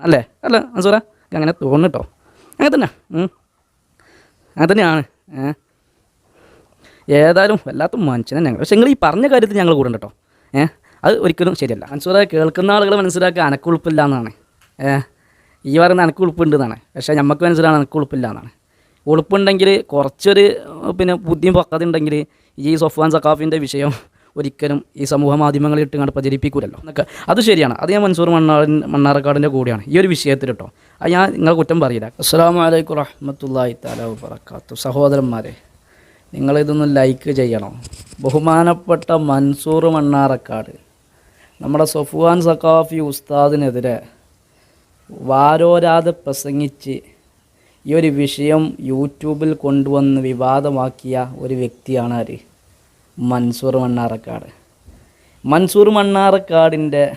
അല്ലേ? അല്ല അൻസൂറ അങ്ങനെ തോന്നുന്നു കേട്ടോ അങ്ങനെ തന്നെ. അങ്ങനെ തന്നെയാണ്. ഏതായാലും വല്ലാത്ത മനുഷ്യനെ ഞങ്ങൾ. പക്ഷെ നിങ്ങൾ ഈ പറഞ്ഞ കാര്യത്തിൽ ഞങ്ങൾ കൂടെ കേട്ടോ അത് ഒരിക്കലും ശരിയല്ല. അൻസൂറ കേൾക്കുന്ന ആളുകൾ മനസ്സിലാക്കുക അനക്കുളുപ്പില്ല എന്നാണ്. ഈ പറയുന്ന അനക്കുളുപ്പുണ്ട് എന്നാണ്. പക്ഷേ നമുക്ക് മനസ്സിലാണ് അനക്കുളുപ്പില്ല എന്നാണ്. ഉളുപ്പുണ്ടെങ്കിൽ കുറച്ചൊരു പിന്നെ ബുദ്ധിയും പൊക്കതുണ്ടെങ്കിൽ ഈ സൊഫാൻ സക്കാഫിന്റെ വിഷയം ഒരിക്കലും ഈ സമൂഹ മാധ്യമങ്ങളിൽ ഇട്ടുകൊണ്ട് പ്രചരിപ്പിക്കൂലല്ലോ. എന്നൊക്കെ. അത് ശരിയാണ്. അത് ഞാൻ മൻസൂർ മണ്ണാടൻ മണ്ണാറക്കാടിന്റെ കൂടെയാണ്. ഈ ഒരു വിഷയത്തിൽ കേട്ടോ. അത് ഞാൻ നിങ്ങളെ കുറ്റം പറയില്ല. അസ്സാം വലൈക്കും റഹ്മത്തല്ലാഹി താല വബർക്കാത്തു സഹോദരന്മാരെ നിങ്ങളിതൊന്ന് ലൈക്ക് ചെയ്യണം. ബഹുമാനപ്പെട്ട മൻസൂർ മണ്ണാറക്കാട് നമ്മുടെ സഫുവാൻ സഖാഫി ഉസ്താദിനെതിരെ വാരോരാതെ പ്രസംഗിച്ച് ഈ ഒരു വിഷയം യൂട്യൂബിൽ കൊണ്ടുവന്ന് വിവാദമാക്കിയ ഒരു വ്യക്തിയാണ് ആര്? മൻസൂർ മണ്ണാറക്കാട്. മൻസൂർ മണ്ണാറക്കാടിന്റെ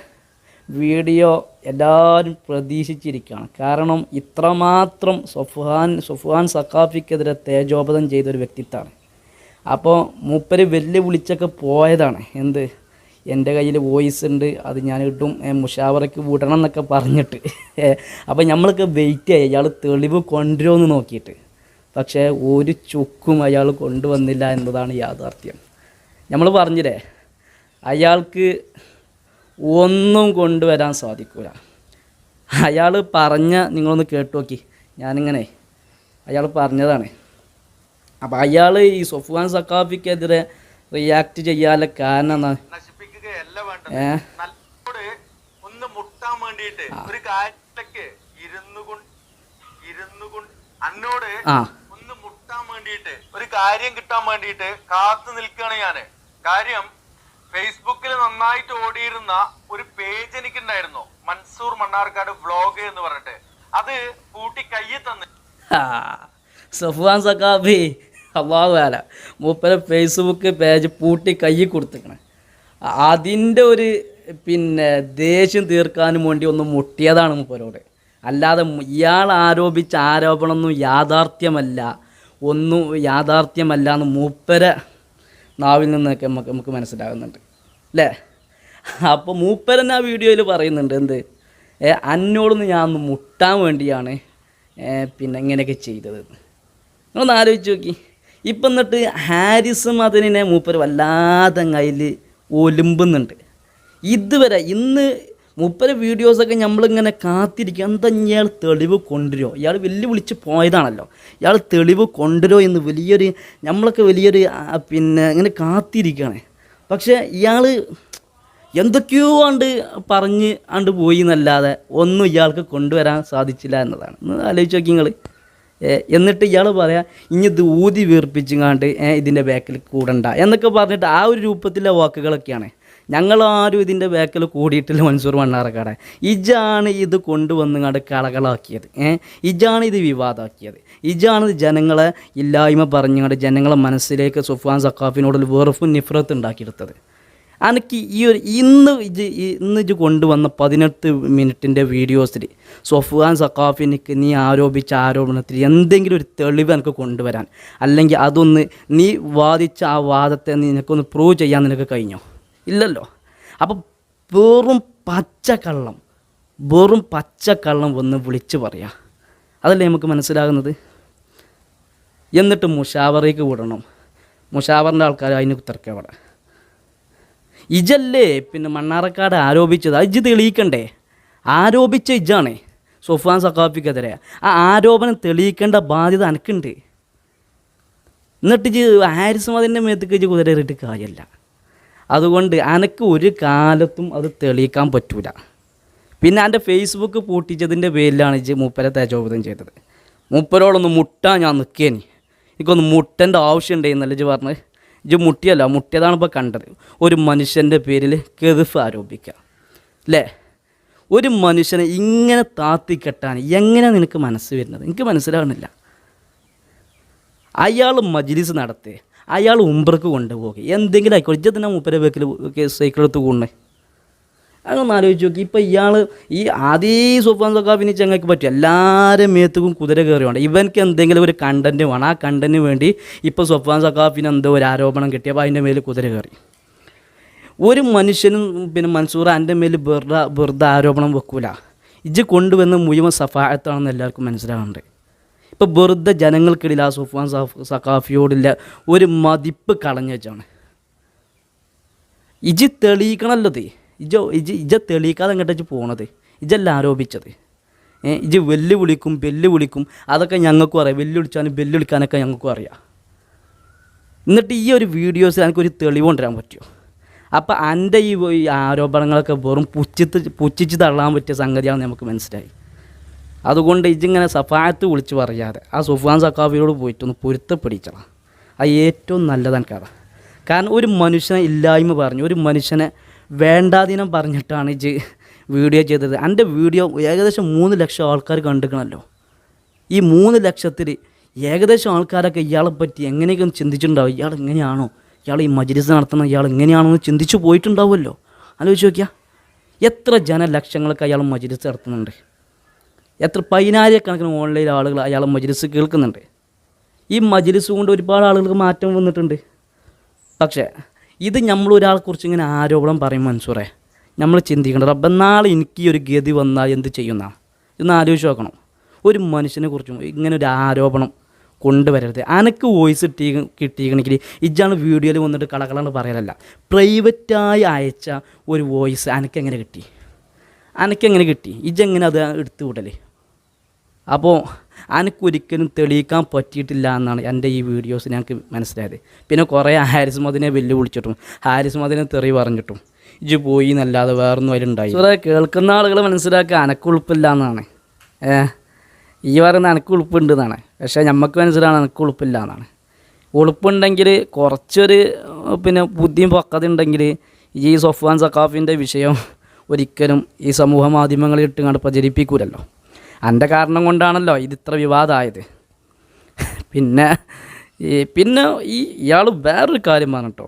വീഡിയോ എല്ലാവരും പ്രതീക്ഷിച്ചിരിക്കുകയാണ്. കാരണം ഇത്രമാത്രം സൊഫാൻ സൊഫാൻ സഖാഫിക്കെതിരെ തേജോപതം ചെയ്തൊരു വ്യക്തിത്വമാണ് അപ്പോൾ മൂപ്പര് വെല്ലുവിളിച്ചൊക്കെ പോയതാണ്. എന്ത്? എന്റെ കയ്യിൽ വോയിസ് ഉണ്ട് അത് ഞാൻ ഇട്ടും ഏ, മുഷാവറയ്ക്ക് വിടണം എന്നൊക്കെ പറഞ്ഞിട്ട്. അപ്പോൾ നമ്മൾക്ക് വെയിറ്റ് ആയി അയാൾ തെളിവ് കൊണ്ടുവരുമെന്ന് നോക്കിയിട്ട്. പക്ഷേ ഒരു ചുക്കും അയാൾ കൊണ്ടുവന്നില്ല എന്നതാണ് യാഥാർത്ഥ്യം. നമ്മൾ പറഞ്ഞില്ലേ അയാൾക്ക് ഒന്നും കൊണ്ടുവരാൻ സാധിക്കില്ല അയാൾ പറഞ്ഞ നിങ്ങളൊന്ന് കേട്ടു നോക്കി ഞാനിങ്ങനെ അയാൾ പറഞ്ഞതാണ്. അപ്പോൾ അയാൾ ഈ സൊഫ്വാൻ സക്കാഫിക്കെതിരെ റിയാക്ട് ചെയ്യാനുള്ള കാരണം എന്നാ നശിപ്പിക്കുകയല്ല വേണ്ടത്. ഏ? നല്ലോട് ഒന്ന് മുട്ടാൻ വേണ്ടിയിട്ട് ഒരു കാര്യത്തിലേക്ക് ഇരുന്നു കൊണ്ട് അന്നോട് ഒന്ന് മുട്ടാൻ വേണ്ടിയിട്ട് ഒരു കാര്യം കിട്ടാൻ വേണ്ടിയിട്ട് കാത്തു നിൽക്കുകയാണ് ഞാൻ. കാര്യം ഫേസ്ബുക്കിൽ നന്നായിട്ട് ഓടിയിരുന്ന ഒരു പേജ് എനിക്കുണ്ടായിരുന്നു. മൻസൂർ മണ്ണാർക്കാട് വ്ളോഗ് എന്ന് പറഞ്ഞിട്ട്. അത് കൂട്ടി കയ്യിൽ തന്നെ. സഫ്വാൻ സഖാബി അള്ളാഹു വേല മൂപ്പര ഫേസ്ബുക്ക് പേജ് പൂട്ടി കൈ കൊടുത്തിക്കണേ അതിന്റെ ഒരു പിന്നെ ദേഷ്യം തീർക്കാനും വേണ്ടി ഒന്ന് മുട്ടിയതാണ് മൂപ്പരോട്. അല്ലാതെ ഇയാൾ ആരോപിച്ച ആരോപണമൊന്നും യാഥാർത്ഥ്യമല്ല. ഒന്നും യാഥാർത്ഥ്യമല്ല എന്ന് മൂപ്പര നാവിൽ നിന്നൊക്കെ നമുക്ക് നമുക്ക് മനസ്സിലാകുന്നുണ്ട്. അല്ലേ അപ്പോൾ മൂപ്പരൻ ആ വീഡിയോയിൽ പറയുന്നുണ്ട് എന്ത്? അന്നോടൊന്ന് ഞാൻ ഒന്ന് മുട്ടാൻ വേണ്ടിയാണ് പിന്നെ ഇങ്ങനെയൊക്കെ ചെയ്തത്. നിങ്ങളൊന്ന് ആലോചിച്ച് നോക്കി. ഇപ്പം എന്നിട്ട് ഹാരിസ് മദനിനെ മൂപ്പർ വല്ലാതെ കയ്യിൽ ഒലുമ്പുന്നുണ്ട്. ഇതുവരെ ഇന്ന് മുപ്പര വീഡിയോസൊക്കെ നമ്മളിങ്ങനെ കാത്തിരിക്കുക എന്താ ഇയാൾ തെളിവ് കൊണ്ടുവരുമോ ഇയാൾ വെല്ലുവിളിച്ച് പോയതാണല്ലോ. ഇയാൾ തെളിവ് കൊണ്ടുവരുമോ എന്ന് വലിയൊരു നമ്മളൊക്കെ വലിയൊരു പിന്നെ ഇങ്ങനെ കാത്തിരിക്കുകയാണ് പക്ഷേ ഇയാൾ എന്തൊക്കെയോ ആണ്ട് പറഞ്ഞ് ആണ്ട് പോയി എന്നല്ലാതെ ഒന്നും ഇയാൾക്ക് കൊണ്ടുവരാൻ സാധിച്ചില്ല എന്നതാണ്. ഒന്ന് ആലോചിച്ച് നോക്കി നിങ്ങൾ എന്നിട്ട് ഇയാൾ പറയാം ഇനി ഇത് ഊതി വീർപ്പിച്ചുങ്ങാണ്ട് ഏ, ഇതിന്റെ ബാക്കിൽ കൂടണ്ട എന്നൊക്കെ പറഞ്ഞിട്ട് ആ ഒരു രൂപത്തിലെ വാക്കുകളൊക്കെയാണ്. ഞങ്ങളാരും ഇതിന്റെ ബാക്കിൽ കൂടിയിട്ടില്ല മൻസൂർ മണ്ണാറക്കാടെ ഇജാണ് ഇത് കൊണ്ടുവന്ന് കൊണ്ടുവന്നുങ്ങാണ്ട് കളകളാക്കിയത് ഏഹ് ഇജാണ് ഇത് വിവാദമാക്കിയത് ഇജാണ് ഇത് ജനങ്ങളെ ഇല്ലായ്മ പറഞ്ഞുകൊണ്ട് ജനങ്ങളെ മനസ്സിലേക്ക് സുഫാൻ സക്കാഫിനോടൊരു വെറുപ്പും നിഫ്രത്ത് ഉണ്ടാക്കിയെടുത്തത്. എനിക്ക് ഈ ഒരു ഇന്ന് ഇജ് ഇന്ന് ഇജ് കൊണ്ടുവന്ന പതിനെട്ട് മിനിറ്റിന്റെ വീഡിയോസിൽ സൊഫാൻ സഖാഫിനിക്ക് നീ ആരോപിച്ച ആരോപണത്തിൽ എന്തെങ്കിലും ഒരു തെളിവ് എനിക്ക് കൊണ്ടുവരാൻ അല്ലെങ്കിൽ അതൊന്ന് നീ വാദിച്ച ആ വാദത്തെ നിനക്കൊന്ന് പ്രൂവ് ചെയ്യാൻ നിനക്ക് കഴിഞ്ഞോ? ഇല്ലല്ലോ. അപ്പം വെറും പച്ചക്കള്ളം വെറും പച്ചക്കള്ളം വന്ന് വിളിച്ച് പറയാം. അതല്ലേ നമുക്ക് മനസ്സിലാകുന്നത്? എന്നിട്ട് മുഷാവറേക്ക് വിടണം. മുഷാവറിന്റെ ആൾക്കാർ അതിന് കുത്തിറക്കുക അവിടെ. ഇജല്ലേ പിന്നെ മണ്ണാറക്കാട് ആരോപിച്ചത്? ഇജ് തെളിയിക്കണ്ടേ? ആരോപിച്ച ഇജാണേ സൊഫാൻ സഖാഫിക്കെതിരെ. ആ ആരോപണം തെളിയിക്കേണ്ട ബാധ്യത എനിക്കുണ്ട് എന്നിട്ട് ഇജ് ഹാരിസ് മതിന്റെ മേത്തേക്ക് ഇജ് കുതിരേറിയിട്ട് കാര്യമല്ല അതുകൊണ്ട് അനക്ക് ഒരു കാലത്തും അത് തെളിയിക്കാൻ പറ്റൂല. പിന്നെ എന്റെ ഫേസ്ബുക്ക് പൂട്ടിച്ചതിന്റെ പേരിലാണ് ഇജ് മൂപ്പരെ തേജോപതം ചെയ്തത്. മൂപ്പരോടൊന്ന് മുട്ടാൻ ഞാൻ നിൽക്കേനി എനിക്കൊന്ന് മുട്ടേന്റെ ആവശ്യം ഉണ്ടായിരുന്നല്ല ഇജ് പറഞ്ഞത്. ഇജ് മുട്ടിയല്ല മുട്ടിയതാണ് ഇപ്പോൾ കണ്ടത്. ഒരു മനുഷ്യന്റെ പേരിൽ കെതിഫ് ആരോപിക്കുക അല്ലേ ഒരു മനുഷ്യനെ ഇങ്ങനെ താത്തിക്കെട്ടാൻ എങ്ങനെ നിനക്ക് മനസ്സ് വരുന്നത്? എനിക്ക് മനസ്സിലാകുന്നില്ല അയാൾ മജ്ലിസ് നടത്തി. അയാൾ ഉംബ്രക്ക് കൊണ്ടുപോകുക എന്തെങ്കിലും ആയിക്കോട്ടെ. ഇജ്ജത്തിന്റെ മൂപ്പരെ വെക്കിൽ സൈക്കിൾ എടുത്ത് കൂടണേ. അതൊന്ന് ആലോചിച്ച് നോക്കി. ഇപ്പം ഇയാൾ ഈ ആദ്യ സുഫാൻ സക്കാഫിന് ചങ്ങയ്ക്ക് പറ്റും എല്ലാവരും മേത്തുക്കും കുതിര കയറി വേണം ഇവൻക്ക് എന്തെങ്കിലും ഒരു കണ്ടന്റ് വേണം. ആ കണ്ടന്റിന് വേണ്ടി ഇപ്പോൾ സൊഫാൻ സഖാഫിന് എന്തോ ഒരു ആരോപണം കിട്ടിയപ്പോൾ അതിന്റെ മേൽ കുതിര കയറി ഒരു മനുഷ്യനും പിന്നെ മൻസൂർ എന്റെ മേൽ വെറുതെ വെറുതെ ആരോപണം വെക്കൂല. ഇജ്ജ് കൊണ്ടുവന്ന മുഴുവൻ സഫായത്താണെന്ന് എല്ലാവർക്കും മനസ്സിലാവുന്നുണ്ട്. ഇപ്പോൾ വെറുതെ ജനങ്ങൾക്കിടയിൽ ആ സുഫാൻ സഫ് സഖാഫിയോടുള്ള ഒരു മതിപ്പ് കളഞ്ഞു വെച്ചാണ്. ഇജ് തെളിയിക്കണല്ലോ ഇജോ ഇജ ഇജ് തെളിയിക്കാതെ അങ്ങോട്ട് വെച്ച് പോണത്? ഇജല്ല ആരോപിച്ചത്. ഇജ് വെല്ലുവിളിക്കും വെല്ലുവിളിക്കും. അതൊക്കെ ഞങ്ങൾക്കും അറിയാം. വെല്ലുവിളിച്ചാലും വെല്ലുവിളിക്കാനൊക്കെ ഞങ്ങൾക്കും അറിയാം. എന്നിട്ട് ഈ ഒരു വീഡിയോസിൽ എനിക്കൊരു തെളിവ് കൊണ്ടുവരാൻ പറ്റുമോ? അപ്പോൾ എന്റെ ഈ ആരോപണങ്ങളൊക്കെ വെറും പുച്ഛിത്ത് പുച്ഛിച്ച് തള്ളാൻ പറ്റിയ സംഗതിയാണ് നമുക്ക് മനസ്സിലായി. അതുകൊണ്ട് ഇജിങ്ങനെ സഫായത്ത് വിളിച്ച് പറയാതെ ആ സുഫാൻ സക്കാഫിയോട് പോയിട്ടൊന്ന് പൊരുത്തപ്പെടിച്ചണം അത് ഏറ്റവും നല്ലതാണ് കഥ. കാരണം ഒരു മനുഷ്യനെ ഇല്ലായ്മ പറഞ്ഞു ഒരു മനുഷ്യനെ വേണ്ടാതിനം പറഞ്ഞിട്ടാണ് ഇജ് വീഡിയോ ചെയ്തത്. എന്റെ വീഡിയോ ഏകദേശം മൂന്ന് ലക്ഷം ആൾക്കാർ കണ്ടിക്കണമല്ലോ ഈ മൂന്ന് ലക്ഷത്തിൽ ഏകദേശം ആൾക്കാരൊക്കെ ഇയാളെ പറ്റി എങ്ങനെയൊക്കെ ചിന്തിച്ചിട്ടുണ്ടാവും? ഇയാൾ എങ്ങനെയാണോ? ഇയാൾ ഈ മജ്ലിസ് നടത്തുന്ന ഇയാൾ എങ്ങനെയാണോ എന്ന് ചിന്തിച്ചു പോയിട്ടുണ്ടാവുമല്ലോ. ആലോചിച്ച് നോക്കിയാൽ എത്ര ജനലക്ഷങ്ങളൊക്കെ അയാൾ മജ്ലിസ് നടത്തുന്നുണ്ട്. എത്ര പതിനായിരക്കണക്കിന് ഓൺലൈൻ ആളുകൾ അയാൾ മജ്ലിസ് കേൾക്കുന്നുണ്ട്. ഈ മജ്ലിസ് കൊണ്ട് ഒരുപാട് ആളുകൾക്ക് മാറ്റം വന്നിട്ടുണ്ട്. പക്ഷേ ഇത് നമ്മൾ ഒരാളെക്കുറിച്ച് ഇങ്ങനെ ആരോപണം പറയും മൻസൂറെ. നമ്മൾ ചിന്തിക്കേണ്ടത് അപ്പം നാളെ എനിക്ക് ഈ ഒരു ഗതി വന്നാൽ എന്ത് ചെയ്യുന്ന? ഇന്ന് ആലോചിച്ച് നോക്കണം. ഒരു മനുഷ്യനെ കുറിച്ചും ഇങ്ങനെ ഒരു ആരോപണം കൊണ്ടുവരരുത്. അനക്ക് വോയിസ് കിട്ടി കിട്ടിയിരിക്കണമെങ്കിൽ ഇജാണ് വീഡിയോയിൽ വന്നിട്ട് കളകളാണ് പറയലല്ല. പ്രൈവറ്റായി അയച്ച ഒരു വോയിസ് അനക്കെങ്ങനെ കിട്ടി? അനക്കെങ്ങനെ കിട്ടി? ഇജെങ്ങനെ അത് എടുത്തു വിടലേ? അപ്പോൾ എനിക്കൊരിക്കലും തെളിയിക്കാൻ പറ്റിയിട്ടില്ല എന്നാണ് എന്റെ ഈ വീഡിയോസ് ഞങ്ങൾക്ക് മനസ്സിലായത്. പിന്നെ കുറേ ഹാരിസ് മദിനെ വെല്ലുവിളിച്ചിട്ടും ഹാരിസ് മദിനെ തെറി പറഞ്ഞിട്ടും. ഇജ് പോയി എന്നല്ലാതെ വേറൊന്നും അതിലുണ്ടായി കുറേ കേൾക്കുന്ന ആളുകൾ മനസ്സിലാക്കുക അനക്കുളുപ്പില്ല എന്നാണ് ഈ പറയുന്ന അനക്ക് ഉളുപ്പുണ്ട് എന്നാണ് പക്ഷേ നമുക്ക് മനസ്സിലാണ് അനക്ക് ഉളുപ്പില്ല എന്നാണ് ഉളുപ്പുണ്ടെങ്കിൽ കുറച്ചൊരു പിന്നെ ബുദ്ധിയും പക്കത ഉണ്ടെങ്കിൽ ഈ സൊഫാൻ സഖാഫിന്റെ വിഷയം ഒരിക്കലും ഈ സമൂഹ മാധ്യമങ്ങളിൽ ഇട്ടുകൊണ്ട് പ്രചരിപ്പിക്കൂലല്ലോ. എന്റെ കാരണം കൊണ്ടാണല്ലോ ഇത് ഇത്ര വിവാദമായത് പിന്നെ ഈ പിന്നെ ഈ ഇയാൾ വേറൊരു കാര്യം പറഞ്ഞിട്ടോ.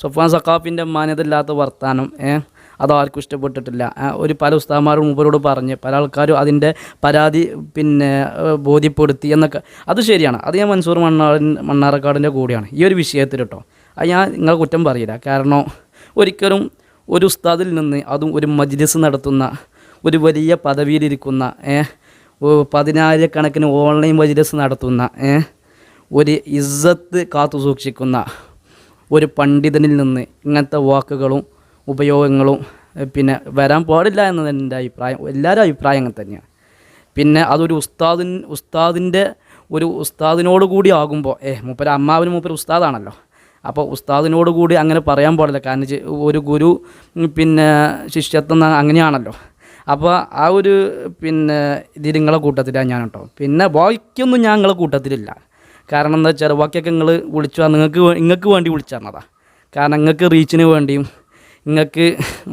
സൊഫാൻ സക്കാഫിന്റെ മാന്യതയില്ലാത്ത വർത്താനം അതാർക്കും ഇഷ്ടപ്പെട്ടിട്ടില്ല. ഒരു പല ഉസ്താമാരും മൂപ്പരോട് പറഞ്ഞ് പല ആൾക്കാരും അതിന്റെ പരാതി പിന്നെ ബോധ്യപ്പെടുത്തി എന്നൊക്കെ. അത് ശരിയാണ്. അത് ഞാൻ മൻസൂർ മണ്ണാടൻ മണ്ണാറക്കാടിന്റെ കൂടെയാണ്. ഈ ഒരു വിഷയത്തിൽ കേട്ടോ അത് ഞാൻ നിങ്ങൾ കുറ്റം പറയില്ല. കാരണം ഒരിക്കലും ഒരു ഉസ്താദിൽ നിന്ന് അതും ഒരു മജ്ലിസ് നടത്തുന്ന ഒരു വലിയ പദവിയിലിരിക്കുന്ന ഏ, ഓ, പതിനായിരക്കണക്കിന് ഓൺലൈൻ വജിലസ് നടത്തുന്ന ഒരു ഇസ്സത്ത് കാത്തു സൂക്ഷിക്കുന്ന ഒരു പണ്ഡിതനിൽ നിന്ന് ഇങ്ങനത്തെ വാക്കുകളും ഉപയോഗങ്ങളും പിന്നെ വരാൻ പാടില്ല എന്നത് എന്റെ അഭിപ്രായം എല്ലാവരും അഭിപ്രായം അങ്ങനെ തന്നെയാണ്. പിന്നെ അതൊരു ഉസ്താദിൻ ഉസ്താദിന്റെ ഒരു ഉസ്താദിനോട് കൂടി ആകുമ്പോൾ ഏ മൂപ്പര അമ്മാവിന് മൂപ്പര ഉസ്താദാണല്ലോ. അപ്പോൾ ഉസ്താദിനോട് കൂടി അങ്ങനെ പറയാൻ പാടില്ല. കാരണം ഒരു ഗുരു പിന്നെ ശിഷ്യത്വം അങ്ങനെയാണല്ലോ. അപ്പോൾ ആ ഒരു പിന്നെ ഇത് നിങ്ങളെ കൂട്ടത്തിലാണ് ഞാൻ കേട്ടോ പിന്നെ ബാക്കിയൊന്നും ഞാൻ നിങ്ങളെ കൂട്ടത്തിലില്ല. കാരണം എന്താ വെച്ചാൽ ബാക്കിയൊക്കെ നിങ്ങൾ വിളിച്ചു നിങ്ങൾക്ക് നിങ്ങൾക്ക് വേണ്ടി വിളിച്ചു തന്നതാ കാരണം നിങ്ങൾക്ക് റീച്ചിന് വേണ്ടിയും നിങ്ങൾക്ക്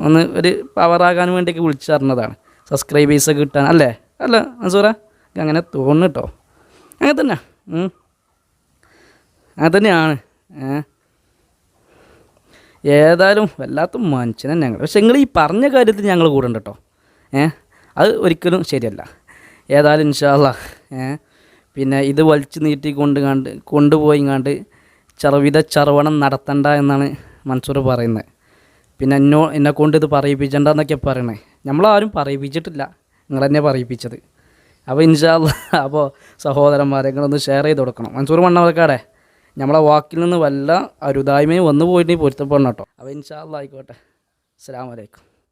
ഒന്ന് ഒരു പവറാകാൻ വേണ്ടിയൊക്കെ വിളിച്ചു തരുന്നതാണ് സബ്സ്ക്രൈബേഴ്സ് കിട്ടാൻ അല്ലേ? അല്ല മൻസൂറ അങ്ങനെ തോന്നുന്നു കേട്ടോ അങ്ങനെ തന്നെ. അങ്ങനെ തന്നെയാണ്. ഏതായാലും വല്ലാത്ത മനുഷ്യനെ ഞങ്ങൾ പക്ഷെ നിങ്ങൾ ഈ പറഞ്ഞ കാര്യത്തിൽ ഞങ്ങൾ കൂടെ ഉണ്ട് കേട്ടോ അത് ഒരിക്കലും ശരിയല്ല. ഏതായാലും ഇൻഷാല്ല പിന്നെ ഇത് വലിച്ചു നീട്ടി കൊണ്ട് കണ്ട് കൊണ്ടുപോയി കണ്ട് ചെറുവിധ ചർവണം നടത്തണ്ട എന്നാണ് മൻസൂർ പറയുന്നത്. പിന്നെ എന്നോ എന്നെ കൊണ്ട് ഇത് പറയിപ്പിച്ചണ്ടെന്നൊക്കെ പറയണേ. നമ്മളാരും പറയിപ്പിച്ചിട്ടില്ല. നിങ്ങൾ തന്നെ പറയിപ്പിച്ചത്. അപ്പോൾ ഇൻഷാല്ല അപ്പോൾ സഹോദരന്മാരെ നിങ്ങളൊന്ന് ഷെയർ ചെയ്ത് കൊടുക്കണം. മൻസൂർ മണ്ണവർക്കാടെ നമ്മളെ വാക്കിൽ നിന്ന് വല്ല അരുതായ്മയും വന്നു പോയിട്ട് പൊരുത്തപ്പെടണം കേട്ടോ. അപ്പോൾ ഇൻഷാല്ല ആയിക്കോട്ടെ. അസ്സാം വലൈക്കും